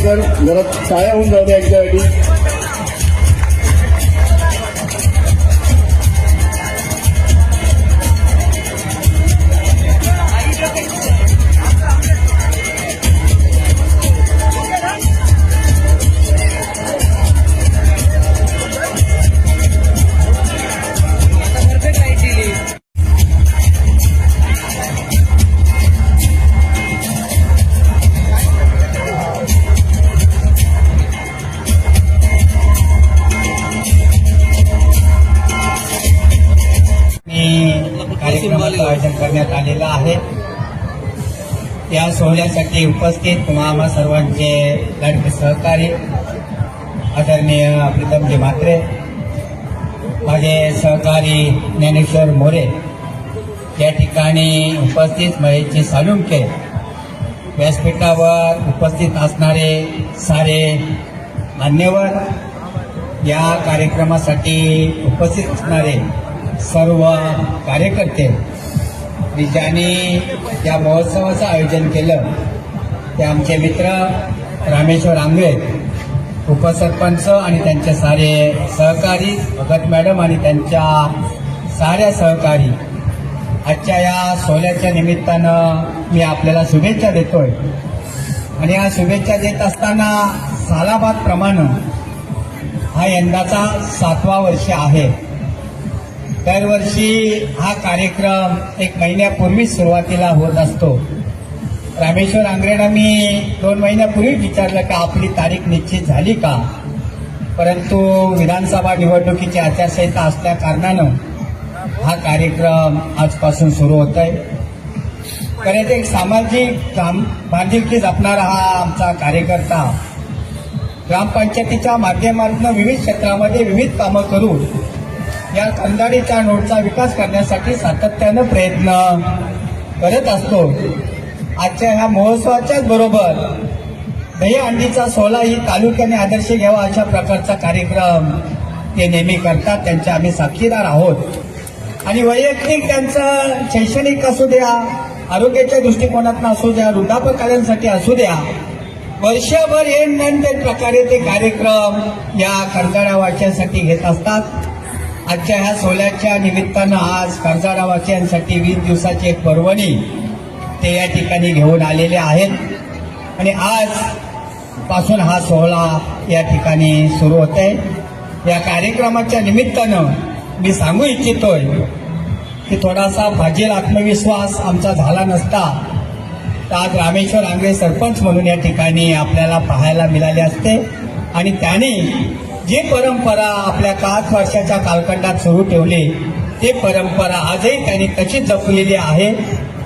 करंगडेकर जरा छाया होऊन जाऊ द्या एकट्यासाठी कार्यक्रमाचं आयोजन करण्यात आलेलं आहे. या सोहळ्यासाठी उपस्थित तुम्हाला सर्वांचे लाडके सहकारी आदरणीय प्रीतमजी म्हात्रे माझे सहकारी ज्ञानेश्वर मोरे या ठिकाणी उपस्थित महेशजी सालुंके व्यासपीठावर उपस्थित असणारे सारे मान्यवर या कार्यक्रमासाठी उपस्थित असणारे सर्व कार्यकर्ते ज्यांनी या महोत्सवाचं आयोजन केलं. ते आमचे मित्र रामेश्वर आंबे उपसरपंच आणि त्यांचे सारे सहकारी भगत मॅडम आणि त्यांच्या साऱ्या सहकारी. आजच्या या सोहळ्याच्या निमित्तानं मी आपल्याला शुभेच्छा देतोय. आणि या शुभेच्छा देत असताना सालाबाद प्रमाणे हा यंदाचा सातवा वर्ष आहे. दरवर्षी हा कार्यक्रम एक महिन्यापूर्वीच सुरुवातीला होत असतो. रामेश्वर आंग्रेना मी दोन महिन्यापूर्वी विचारलं का आपली तारीख निश्चित झाली का? परंतु विधानसभा निवडणुकीची आचारसंहिता असल्या कारणानं हा कार्यक्रम आजपासून सुरू होत आहे खरं एक सामाजिक काम बांधिलकी जपणारा हा आमचा कार्यकर्ता ग्रामपंचायतीच्या माध्यमातून विविध क्षेत्रामध्ये विविध कामं करून या कंदाडीच्या नोटचा विकास करण्यासाठी सातत्यानं प्रयत्न करत असतो. आजच्या ह्या महोत्सवाच्याच बरोबर दहीहंडीचा सोहळा ही तालुक्याने आदर्श घ्यावा अशा प्रकारचा कार्यक्रम ते नेहमी करतात त्यांचे आम्ही साक्षीदार आहोत. आणि वैयक्तिक त्यांचं शैक्षणिक असू द्या आरोग्याच्या दृष्टिकोनातून असू द्या वृद्धापकारांसाठी असू द्या वर्षभर हे प्रकारे ते कार्यक्रम या खर्चाळ्या वाचण्यासाठी घेत असतात. आजच्या ह्या सोहळ्याच्या निमित्तानं आज खर्चाळा वीस दिवसाची एक पर्वणी ते या ठिकाणी घेऊन आलेले आहेत. आणि आज पासून हा सोहळा या ठिकाणी सुरू होत आहे या कार्यक्रमाच्या निमित्तानं मी सांगू इच्छितोय की थोडासा भाजील आत्मविश्वास आमचा झाला नसता तर आज रामेश्वर आंगळे सरपंच म्हणून या ठिकाणी आपल्याला पाहायला मिळाले असते. आणि त्याने जी परंपरा आपल्या पाच वर्षाच्या कालखंडात सुरू ठेवली ती परंपरा आजही त्यांनी तशी जपलेली आहे.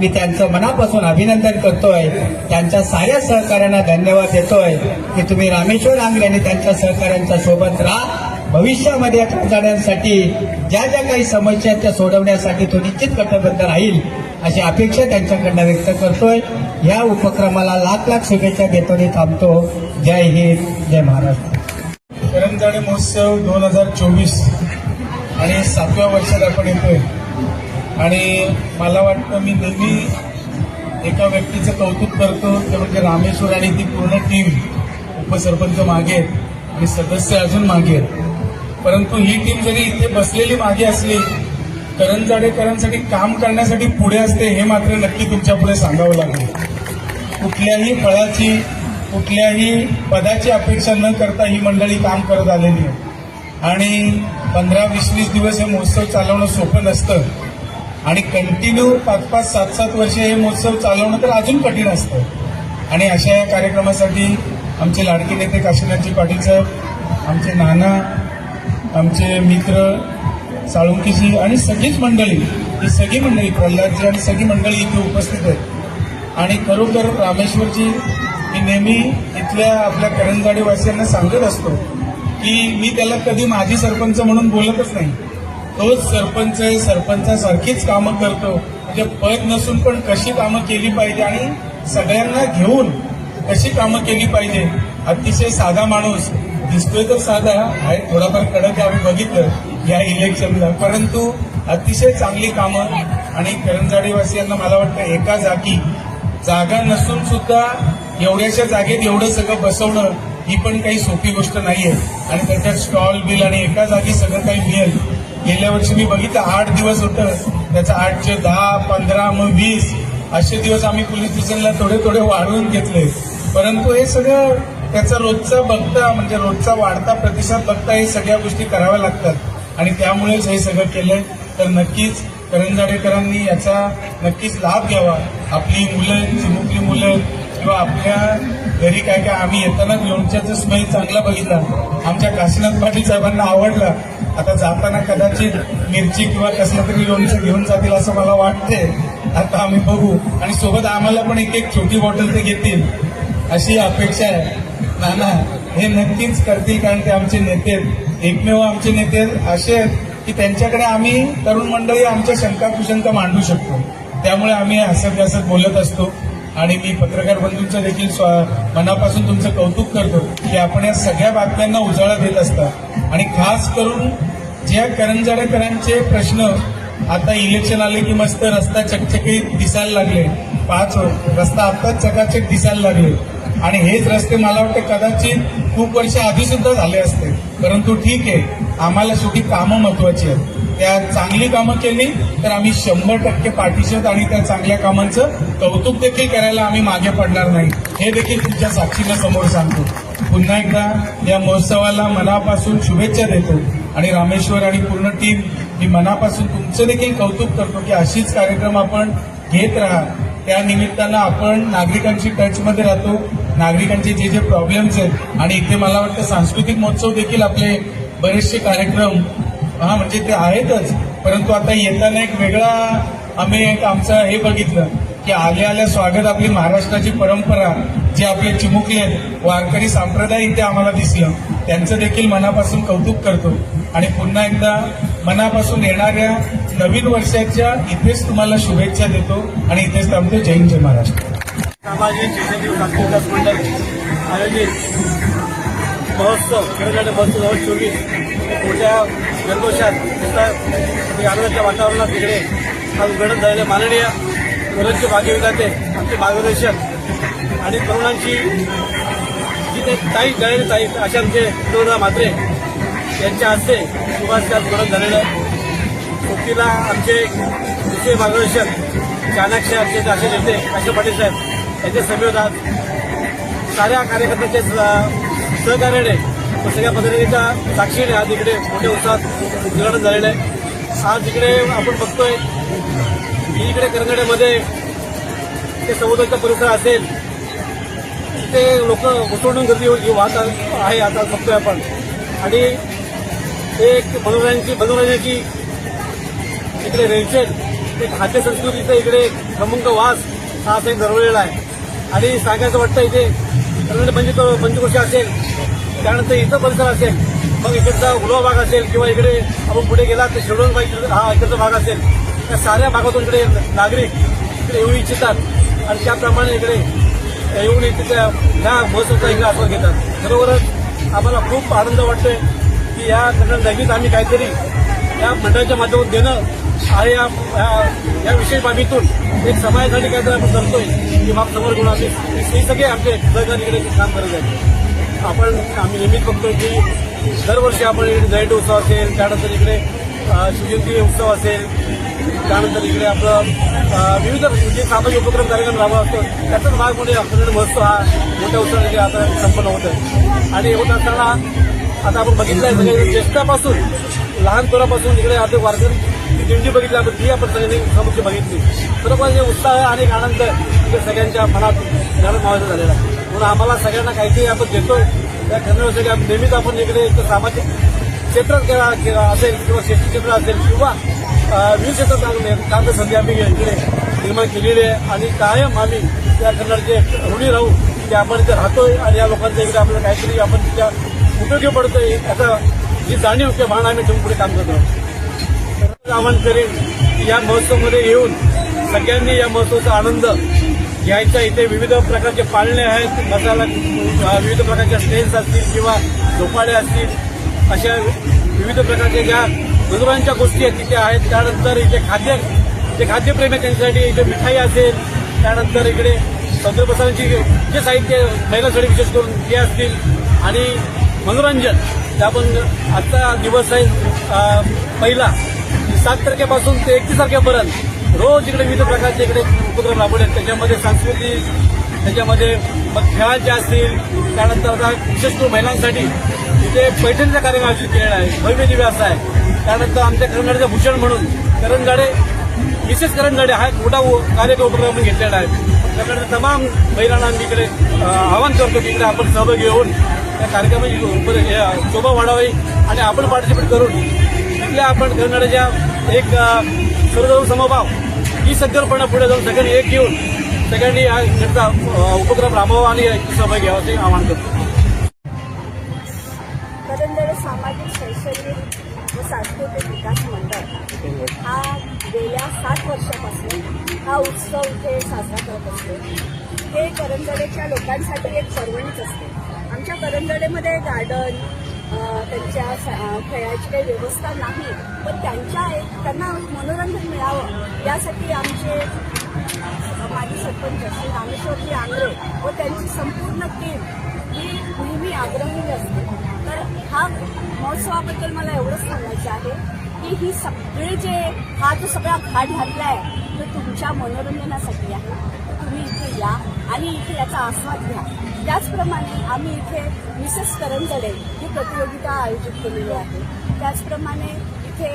मी त्यांचं मनापासून अभिनंदन करतोय. त्यांच्या साऱ्या सहकार्यांना धन्यवाद देतोय. की तुम्ही रामेश्वर आंग्रे आणि त्यांच्या सहकाऱ्यांच्या सोबत राहा. भविष्यामध्ये या खासदारांसाठी ज्या ज्या काही समस्या आहेत त्या सोडवण्यासाठी तो निश्चित कटिबद्ध राहील अशी अपेक्षा त्यांच्याकडनं व्यक्त करतोय. या उपक्रमाला लाख लाख शुभेच्छा देतो थांबतो. जय हिंद जय महाराष्ट्र. करंजाडे महोत्सव दोन हजार चोवीस आणि सातव्या वर्षात आपण येतोय. आणि मला वाटतं मी नेहमी एका व्यक्तीचं कौतुक करतो ते म्हणजे रामेश्वर आणि ती पूर्ण टीम उपसरपंच मागे आहेत आणि सदस्य अजून मागे आहेत. परंतु ही टीम जरी इथे बसलेली मागे असली करंजाडेकरांसाठी काम करण्यासाठी पुढे असते हे मात्र नक्की तुमच्यापुढे सांगावं लागेल. कुठल्याही फळाची कुठल्याही पदाची अपेक्षा न करता ही मंडळी काम करत आलेली आहे. आणि पंधरा वीस वीस दिवस हे महोत्सव चालवणं सोपं नसतं. आणि कंटिन्यू पाच पाच सात सात वर्षे हे महोत्सव चालवणं तर अजून कठीण असतं. आणि अशा या कार्यक्रमासाठी आमचे लाडके नेते काशीनाथजी पाटील साहेब आमचे नाना आमचे मित्र साळुंकीजी आणि सगळीच मंडळी ही सगळी मंडळी प्रल्हादजी आणि सगळी मंडळी इथे उपस्थित आहेत. आणि खरोखर रामेश्वरजी मी नेहमी इथल्या आपल्या करंजाडीवासियांना सांगत असतो की मी त्याला कधी माजी सरपंच म्हणून बोलतच नाही. तोच सरपंच आहे सरपंचासारखीच कामं करतो. म्हणजे पद नसून पण कशी कामं केली पाहिजे आणि सगळ्यांना घेऊन कशी कामं केली पाहिजे अतिशय साधा माणूस. दिसतोय तर साधा आहे थोडाफार कडक आम्ही बघितलं या इलेक्शनला. परंतु अतिशय चांगली कामं आणि करंजाडीवासियांना मला वाटतं एका जागी जागा नसून सुद्धा एवढ्याशा जागेत एवढं सगळं बसवणं ही पण काही सोपी गोष्ट नाहीये. आणि त्याच्यात स्टॉल बिल आणि एका जागी सगळं काही मिळेल. गेल्या वर्षी मी बघितलं आठ दिवस होतं. त्याचं आठचे दहा पंधरा मग वीस असे दिवस आम्ही पोलीस स्टेशनला थोडे थोडे वाढवून घेतले. परंतु हे सगळं त्याचा रोजचा बघता म्हणजे रोजचा वाढता प्रतिसाद बघता हे सगळ्या गोष्टी कराव्या लागतात. आणि त्यामुळेच हे सगळं केलंय. तर नक्कीच करंजाडेकरांनी याचा नक्कीच लाभ घ्यावा. आपली मुलं चिमुकली मुलं किंवा आपल्या घरी काय काय आम्ही येताना लोणच्याचा स्मेल चांगला बघितला. आमच्या काशीनाथ पाटील साहेबांना आवडला. आता जाताना कदाचित मिरची किंवा कसलं तरी लोणचं घेऊन जातील असं मला वाटते आता आम्ही बघू. आणि सोबत आम्हाला पण एक एक छोटी बॉटल ते घेतील. अशी अपेक्षा आहे. नाना हे नक्कीच करतील कारण ते आमचे नेते आहेत. एकमेव आमचे नेते असे आहेत की त्यांच्याकडे आम्ही तरुण मंडळी आमच्या शंका कुशंका मांडू शकतो. त्यामुळे आम्ही हसत हसत बोलत असतो. आणि मी पत्रकार बंधूंचं देखील स्वा- मनापासून तुमचं कौतुक करतो की आपण या सगळ्या बातम्यांना उजाळा देत असता. आणि खास करून ज्या करंजाडेकरांचे प्रश्न आता इलेक्शन आले की मस्त रस्ता चकचकीत दिसायला लागले. पाच रस्ता आत्ताच चकाचक दिसायला लागले. आणि हेच रस्ते मला वाटतं कदाचित खूप वर्ष आधी सुद्धा झाले असते. परंतु ठीक आहे आम्हाला शेवटी कामं महत्वाची आहेत. त्या चांगली कामं केली तर आम्ही शंभर टक्के पाठीशत आणि त्या चांगल्या कामांचं कौतुक देखील करायला आम्ही मागे पडणार नाही. हे देखील तुमच्या साक्षीला समोर सांगतो. पुन्हा एकदा या महोत्सवाला मनापासून शुभेच्छा देतो आणि रामेश्वर आणि पूर्ण टीम मी मनापासून तुमचं देखील कौतुक करतो की अशीच कार्यक्रम आपण घेत राहा. त्या निमित्तानं आपण नागरिकांशी टचमध्ये राहतो. नागरिकांचे जे जे प्रॉब्लेम्स आहेत आणि इथे मला वाटतं सांस्कृतिक महोत्सव देखील आपले बरेचसे कार्यक्रम हा म्हणजे ते आहेतच. परंतु आता येताना एक वेगळा आम्ही एक आमचं हे बघितलं की आल्या आल्या स्वागत आपली महाराष्ट्राची परंपरा जे आपले चिमुकले आहेत वारकरी संप्रदाय इथे आम्हाला दिसलं. त्यांचं देखील मनापासून कौतुक करतो. आणि पुन्हा एकदा मनापासून येणाऱ्या नवीन वर्षाच्या इथेच तुम्हाला शुभेच्छा देतो. आणि इथेच थांबतो. जय हिंद जय महाराष्ट्र. सामाजिक विकास मंडळ आयोजित महोत्सव महोत्सव चोवीस. मोठ्या जल्लोषात तिथं आनंदाच्या वातावरणात तिकडे आज उघडत झालेले माननीय मुलांचे भाग्यविधाते आमचे मार्गदर्शक आणि तरुणांची जिथे ताई जळलेली ताई अशा आमचे तरुणा म्हात्रे यांच्या हस्ते सुभाष त्यात उघडत झालेलं सोबतीला आमचे दुसरे मार्गदर्शक चाणक्य आमचे असे नेते काश्य पाटील साहेब यांचे समेत आज साऱ्या कार्यकर्त्यांच्या सहकार्याने सगळ्या पद्धतीच्या साक्षीने आज इकडे मोठ्या उत्साहात उद्घाटन झालेलं आहे. आज इकडे आपण बघतोय की इकडे करंगड्यामध्ये ते समुद्राचा परिसर असेल तिथे लोक घुसवणूक गर्दी वाहत आहे आता बघतोय आपण. आणि एक मनोरंजनाची मनोरंजनाची इकडे रेलचेल एक खाद्य संस्कृतीचा इकडे खमंग वास हा असं एक दरवळलेला आहे. आणि सांगायचं वाटतं इथे म्हणजे पंच पंचकोशी असेल त्यानंतर इथं परिसर असेल मग इकडचा उलवा भाग असेल किंवा इकडे आपण पुढे गेला तर शेडोल भाग हा इकडचा भाग असेल. त्या साऱ्या भागातून इकडे नागरिक इकडे येऊ इच्छितात आणि त्याप्रमाणे इकडे येऊन इथे त्या ह्या महोत्सवाचा इकडे आस्वाद घेतात. बरोबरच आम्हाला खूप आनंद वाटतोय की या नवीन आम्ही काहीतरी या मंडळाच्या माध्यमातून देणं आणि या या विशेष बाबीतून. एक समाजासाठी काहीतरी आपण करतोय. की माप समोर घेऊन आम्ही हे सगळे आमचे सहकारी इकडे काम करत आहेत. आपण आम्ही नेहमीच बघतो की दरवर्षी आपण इकडे उत्सव असेल त्यानंतर इकडे शिवजयंती उत्सव असेल त्यानंतर इकडे आपलं विविध जे सामाजिक उपक्रम कार्यक्रम राबवत असतो. त्याचाच भाग म्हणजे आपल्याकडे महोत्सव हा मोठ्या उत्सवाने आता संपन्न होत आहे. आणि होत असताना आता आपण बघितलं आहे सगळ्या ज्येष्ठापासून लहानपणापासून इकडे आता वारकरी ती दिंडी बघितली आपण ती आपण सगळ्यांनी समोरची बघितली. बरोबर जे उत्साह आणि आनंद इकडे सगळ्यांच्या मनात जाणून मावायचा झालेला आहे. म्हणून आम्हाला सगळ्यांना काहीतरी आपण देतो त्या करण्यासाठी आपण नेहमीच आपण इकडे एक सामाजिक क्षेत्रात असेल किंवा शेती क्षेत्र असेल किंवा विविध क्षेत्रात आपण संधी आम्ही इकडे निर्माण केलेली आहे. आणि कायम आम्ही त्या कन्नडचे ऋणी राहू की आपण इथे राहतोय आणि या लोकांच्या इकडे आपल्याला काहीतरी आपण तिच्या उपयोगी पडतोय याचा जी जाणीव किंवा भान आम्ही ठेवून पुढे काम करतो आवाहन करेन की या महोत्सवमध्ये येऊन सगळ्यांनी या महोत्सवाचा आनंद यायचा इथे विविध प्रकारचे पाळणे आहेत मसाला विविध प्रकारच्या स्टेन्स असतील किंवा झोपाळे असतील अशा विविध प्रकारच्या ज्या मनोरंजनच्या गोष्टी आहेत तिथे आहेत. त्यानंतर इथे खाद्य जे खाद्यप्रेमी त्यांच्यासाठी इथे मिठाई असेल. त्यानंतर इकडे तंत्रप्रसारांची जे साहित्य महिलांसाठी विशेष करून ते असतील. आणि मनोरंजन त्या पण आजचा दिवस आहे पहिला. सात तारखेपासून ते एकतीस तारखेपर्यंत रोज इकडे विविध प्रकारचे इकडे उपक्रम राबवले. आहेत. त्याच्यामध्ये सांस्कृतिक त्याच्यामध्ये मग खेळांचे असतील त्यानंतर आता विशेष करून महिलांसाठी इथे पैठणीचा कार्यक्रम आयोजित केलेला आहे. भव्य दिव्य असा आहे. त्यानंतर आमच्या करंजाडेचा भूषण म्हणून करंजाडे विशेष करंजाडे हा एक मोठा कार्यक्रम उपक्रम आपण घेतलेला आहे. त्याकडे तमाम महिलांना आम्ही इकडे आवाहन करतो की इकडे आपण सहभागी घेऊन त्या कार्यक्रमाची उप- शोभा वाढावी आणि आपण पार्टिसिपेट करून इथल्या आपण करणाऱ्याच्या एक अ, समभाव ही सज्जनपणा पुढे जाऊन सगळ्यांनी एक घेऊन सगळ्यांनी हा उपक्रम राबवावा आणि सहभागी घ्यावा असे आवाहन करतो. सामाजिक शैक्षणिक व सांस्कृतिक विकास मंडळ. हा गेल्या सात वर्षापासून हा उत्सव इथे साजरा करत असतो. हे करंजडेच्या लोकांसाठी एक पर्वणीच असते. आमच्या करंजडेमध्ये गार्डन त्यांच्या स- खेळाची काही व्यवस्था नाही. पण त्यांच्या एक त्यांना मनोरंजन मिळावं यासाठी आमचे माजी सरपंच श्री रामेश्वरजी आंग्रे व त्यांची संपूर्ण टीम ही नेहमी आग्रही असते. तर हा महोत्सवाबद्दल मला एवढंच सांगायचं आहे की ही सगळे जे हा जो सगळा घाट घातलाय तो तुमच्या मनोरंजनासाठी आहे. तुम्ही इथे या आणि इथे याचा आस्वाद घ्या. त्याचप्रमाणे आम्ही इथे मिसेस करंजडे प्रतियोगिता आयोजित केलेली आहे. त्याचप्रमाणे इथे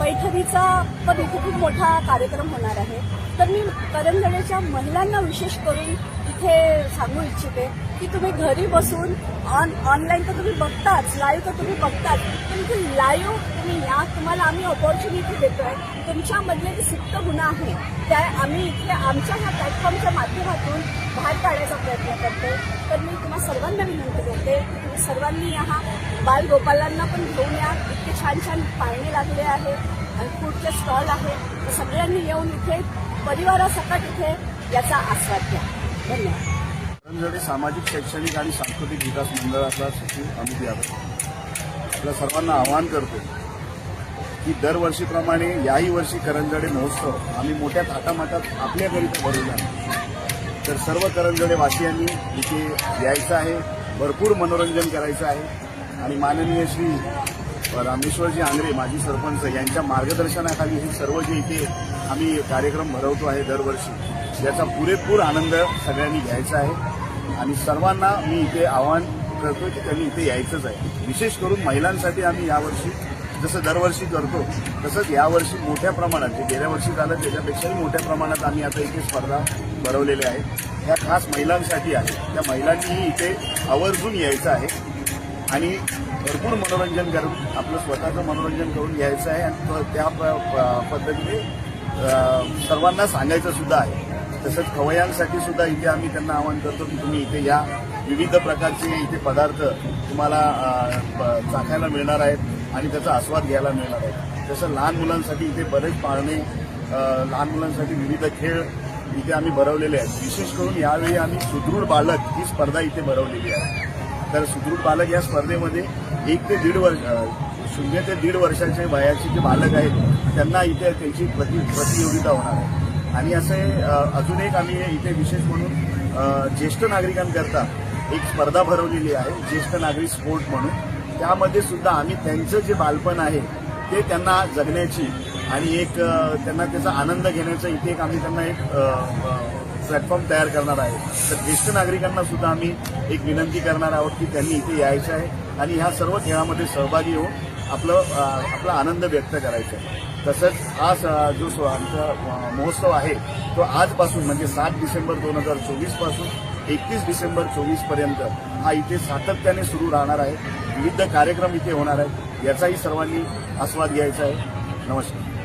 पैठणीचा पण इथे खूप मोठा कार्यक्रम होणार आहे. तर मी करंजण्याच्या महिलांना विशेष करून इथे सांगू इच्छिते की तुम्ही घरी बसून ऑन ऑनलाईन तर तुम्ही बघताच लाईव्ह तर तुम्ही बघताच पण इथे लाईव्ह तुम्ही या तुम्हाला आम्ही ऑपॉर्च्युनिटी देतोय. तुमच्यामधले जे सुप्त गुण आहे त्या आम्ही इथे आमच्या ह्या प्लॅटफॉर्मच्या माध्यमातून बाहेर काढायचा प्रयत्न करतो तर मी तुम्हा सर्वांना विनंती करते की तुम्ही सर्वांनी या बालगोपालांना पण घेऊन या. इतके छान छान पाळणे लागले आहे. आणि फूडचे स्टॉल आहे. तर सगळ्यांनी येऊन इथे परिवारासकट इथे याचा आस्वाद घ्या. धन्यवाद. करंजडे सामाजिक शैक्षणिक आणि सांस्कृतिक विकास मंडळाचा सचिव अमित यादव. आपल्या सर्वांना आवाहन करतो. की दरवर्षीप्रमाणे याही वर्षी करंजडे महोत्सव आम्ही मोठ्या थाटामाटात आपल्याकरिता भरवला तर सर्व करंजडे वासियांनी इथे यायचं आहे भरपूर मनोरंजन करायचं आहे. आणि माननीय श्री रामेश्वरजी आंग्रे माजी सरपंच यांच्या मार्गदर्शनाखाली हे सर्व जे इथे आम्ही कार्यक्रम भरवतो आहे दरवर्षी याचा पुरेपूर आनंद सगळ्यांनी घ्यायचा आहे. आणि सर्वांना मी इथे आवाहन करतो की त्यांनी इथे यायचंच आहे. विशेष करून महिलांसाठी आम्ही यावर्षी जसं दरवर्षी करतो तसंच यावर्षी मोठ्या प्रमाणात जे गेल्या वर्षी झालं त्याच्यापेक्षाही मोठ्या प्रमाणात आम्ही आता इथे स्पर्धा भरवलेल्या आहेत. ह्या खास महिलांसाठी आहे. त्या महिलांनीही इथे आवर्जून यायचं आहे आणि भरपूर मनोरंजन करून आपलं स्वतःचं मनोरंजन करून घ्यायचं आहे आणि त्या प- प- पद्धतीने सर्वांना सांगायचं सुद्धा आहे. तसंच खवयांसाठी सुद्धा इथे आम्ही त्यांना आवाहन करतो की तुम्ही इथे या. विविध प्रकारचे इथे पदार्थ तुम्हाला प- चाखायला मिळणार आहेत. आणि त्याचा आस्वाद घ्यायला मिळणार आहे. जसं लहान मुलांसाठी इथे बरेच पाळणे लहान मुलांसाठी विविध खेळ इथे आम्ही भरवलेले आहेत. विशेष करून यावेळी आम्ही सुदृढ बालक ही स्पर्धा इथे भरवलेली आहे. तर सुदृढ बालक या स्पर्धेमध्ये एक ते दीड वर्ष शून्य ते दीड वर्षाचे वयाचे जे बालक आहेत त्यांना इथे त्यांची प्रति प्रतियोगिता होणार आहे. आणि असे अजून एक आम्ही इथे विशेष म्हणून ज्येष्ठ नागरिकांकरता एक स्पर्धा भरवलेली आहे ज्येष्ठ नागरिक स्पोर्ट म्हणून. त्यामध्ये सुद्धा आम्ही त्यांचं जे बालपण आहे ते त्यांना जगण्याची आणि एक त्यांना त्याचा आनंद घेण्याचा इथे एक आम्ही त्यांना एक प्लॅटफॉर्म तयार करणार आहे. तर ज्येष्ठ नागरिकांना सुद्धा आम्ही एक विनंती करणार आहोत की त्यांनी इथे यायचं आहे आणि ह्या सर्व खेळामध्ये सहभागी होऊन आपलं आपला आनंद व्यक्त करायचा आहे. तसंच हा स- जो स- आमचा महोत्सव आहे तो आजपासून म्हणजे सात डिसेंबर दोन हजार चोवीसपासून एकतीस डिसेंबर चोवीसपर्यंत हा इथे सातत्याने सुरू राहणार आहे. विविध कार्यक्रम इथे होणार आहेत. याचाही सर्वांनी आस्वाद घ्यायचा आहे. नमस्कार.